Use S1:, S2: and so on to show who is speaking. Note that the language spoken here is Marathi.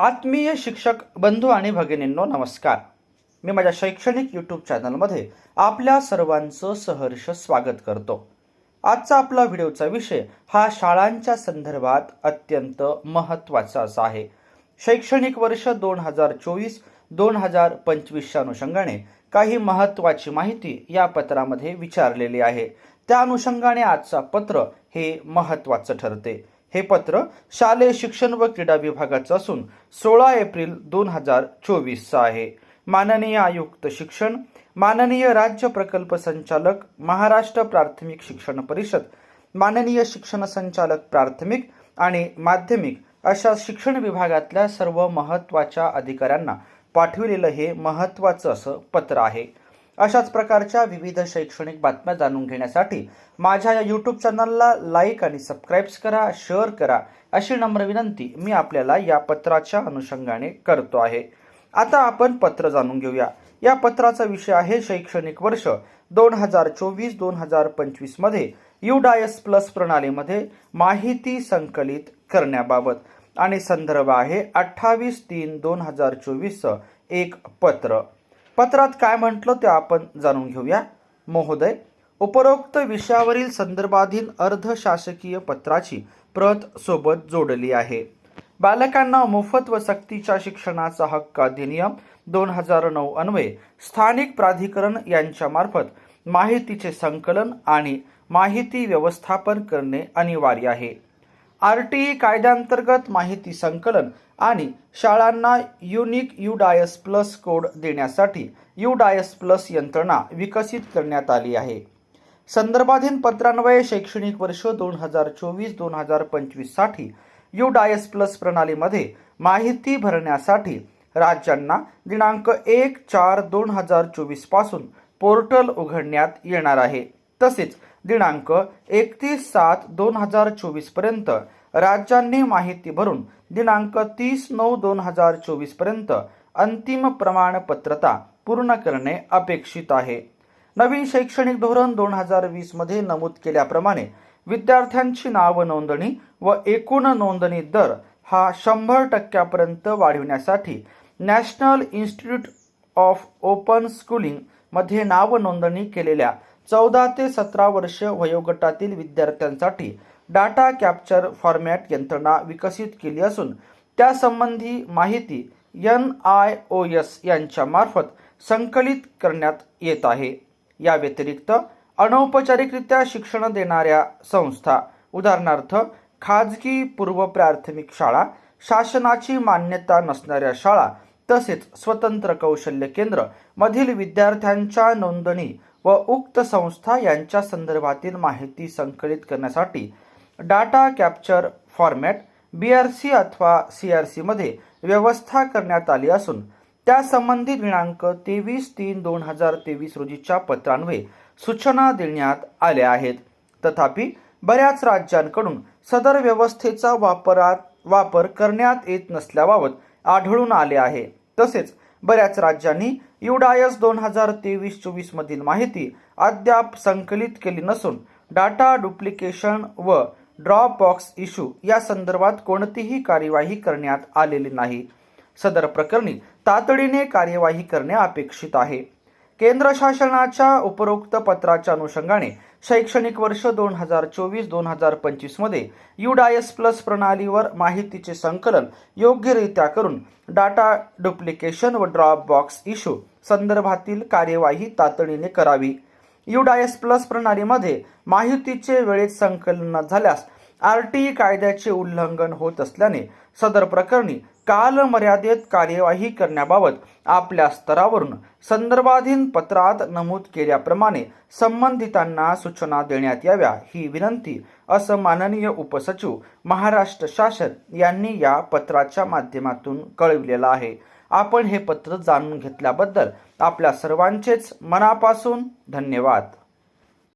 S1: आत्मीय शिक्षक बंधू आणि भगिनींनो नमस्कार. मी माझ्या शैक्षणिक यूट्यूब चॅनलमध्ये आपल्या सर्वांचं सहर्ष स्वागत करतो. आजचा आपला व्हिडिओचा विषय हा शाळांच्या संदर्भात अत्यंत महत्त्वाचा असा आहे. शैक्षणिक वर्ष दोन हजार चोवीस दोन हजार पंचवीसच्या अनुषंगाने काही महत्त्वाची माहिती या पत्रामध्ये विचारलेली आहे. त्या अनुषंगाने आजचा पत्र हे महत्त्वाचं ठरते. हे पत्र शालेय शिक्षण व क्रीडा विभागाचं असून सोळा एप्रिल दोन हजार चोवीसचं आहे. माननीय आयुक्त शिक्षण माननीय राज्य प्रकल्प संचालक महाराष्ट्र प्राथमिक शिक्षण परिषद माननीय शिक्षण संचालक प्राथमिक आणि माध्यमिक अशा शिक्षण विभागातल्या सर्व महत्त्वाच्या अधिकाऱ्यांना पाठविलेलं हे महत्त्वाचं असं पत्र आहे. अशाच प्रकारच्या विविध शैक्षणिक बातम्या जाणून घेण्यासाठी माझ्या या यूट्यूब चॅनलला लाईक आणि सबस्क्राईब्स करा शेअर करा अशी नम्र विनंती मी आपल्याला या पत्राच्या अनुषंगाने करतो आहे. आता आपण पत्र जाणून घेऊया. या पत्राचा विषय आहे शैक्षणिक वर्ष दोन हजार चोवीस दोन हजार पंचवीसमध्ये युडायस प्लस प्रणालीमध्ये माहिती संकलित करण्याबाबत आणि संदर्भ आहे अठ्ठावीस तीन दोन हजार चोवीसचं एक पत्र. पत्रात काय म्हटलं ते आपण जाणून घेऊया. महोदय उपरोक्त विषयावरील संदर्भाधीन अर्धशासकीय पत्राची प्रत सोबत जोडली आहे. बालकांना मोफत व सक्तीच्या शिक्षणाचा हक्क अधिनियम दोन हजार नऊ अन्वये स्थानिक प्राधिकरण यांच्यामार्फत माहितीचे संकलन आणि माहिती व्यवस्थापन करणे अनिवार्य आहे. आर टी ई कायद्याअंतर्गत माहिती संकलन आणि शाळांना युनिक युडायस प्लस कोड देण्यासाठी युडायस प्लस यंत्रणा विकसित करण्यात आली आहे. संदर्भाधीन पत्रान्वये शैक्षणिक वर्ष दोन हजार चोवीस दोन हजार पंचवीससाठी युडायस प्लस प्रणालीमध्ये माहिती भरण्यासाठी राज्यांना दिनांक एक चार दोन हजार चोवीसपासून पोर्टल उघडण्यात येणार आहे. तसेच दिनांक एकतीस सात दोन हजार चोवीसपर्यंत राज्यांनी माहिती भरून दिनांक तीस नऊ दोन हजार चोवीसपर्यंत अंतिम प्रमाणपत्रता पूर्ण करणे अपेक्षित आहे. नवीन शैक्षणिक धोरण दोन हजार वीसमध्ये नमूद केल्याप्रमाणे विद्यार्थ्यांची नाव नोंदणी व एकूण नोंदणी दर हा शंभर टक्क्यापर्यंत वाढविण्यासाठी नॅशनल इन्स्टिट्यूट ऑफ ओपन स्कूलिंगमध्ये नाव नोंदणी केलेल्या चौदा ते सतरा वर्ष वयोगटातील विद्यार्थ्यांसाठी डाटा कॅप्चर फॉर्मॅट यंत्रणा विकसित केली असून त्यासंबंधी माहिती एन आय ओ एस यांच्यामार्फत संकलित करण्यात येत आहे. या व्यतिरिक्त अनौपचारिकरित्या शिक्षण देणाऱ्या संस्था उदाहरणार्थ खाजगी पूर्व प्राथमिक शाळा शासनाची मान्यता नसणाऱ्या शाळा तसेच स्वतंत्र कौशल्य केंद्र मधील विद्यार्थ्यांच्या नोंदणी व उक्त संस्था यांच्या संदर्भातील माहिती संकलित करण्यासाठी data capture format B R C अथवा सी आर सीमध्ये व्यवस्था करण्यात आली असून त्यासंबंधी दिनांक तेवीस तीन दोन हजार तेवीस रोजीच्या पत्रान्वये सूचना देण्यात आल्या आहेत. तथापि बऱ्याच राज्यांकडून सदर व्यवस्थेचा वापरात वापर करण्यात येत नसल्याबाबत आढळून आले आहे. तसेच बऱ्याच राज्यांनी युडायस दोन हजार तेवीस चोवीसमधील माहिती अद्याप संकलित केली नसून डाटा डुप्लिकेशन व ड्रॉप बॉक्स इश्यू या संदर्भात कोणतीही कार्यवाही करण्यात आलेली नाही. सदर प्रकरणी तातडीने कार्यवाही करणे अपेक्षित आहे. केंद्र शासनाच्या उपरोक्त पत्राच्या अनुषंगाने शैक्षणिक वर्ष दोन हजार चोवीस दोन हजार पंचवीसमध्ये युडायस प्लस प्रणालीवर माहितीचे संकलन योग्यरित्या करून डाटा डुप्लिकेशन व ड्रॉप बॉक्स इश्यू संदर्भातील कार्यवाही तातडीने करावी. युडायस प्लस प्रणालीमध्ये माहितीचे वेळेत संकलन न झाल्यास आर टी कायद्याचे उल्लंघन होत असल्याने सदर प्रकरणी कालमर्यादेत कार्यवाही करण्याबाबत आपल्या स्तरावरून संदर्भाधीन पत्रात नमूद केल्याप्रमाणे संबंधितांना सूचना देण्यात याव्या ही विनंती असं माननीय उपसचिव महाराष्ट्र शासन यांनी या पत्राच्या माध्यमातून कळविलेलं आहे. आपण हे पत्र जाणून घेतल्याबद्दल आपल्या सर्वांचेच मनापासून धन्यवाद.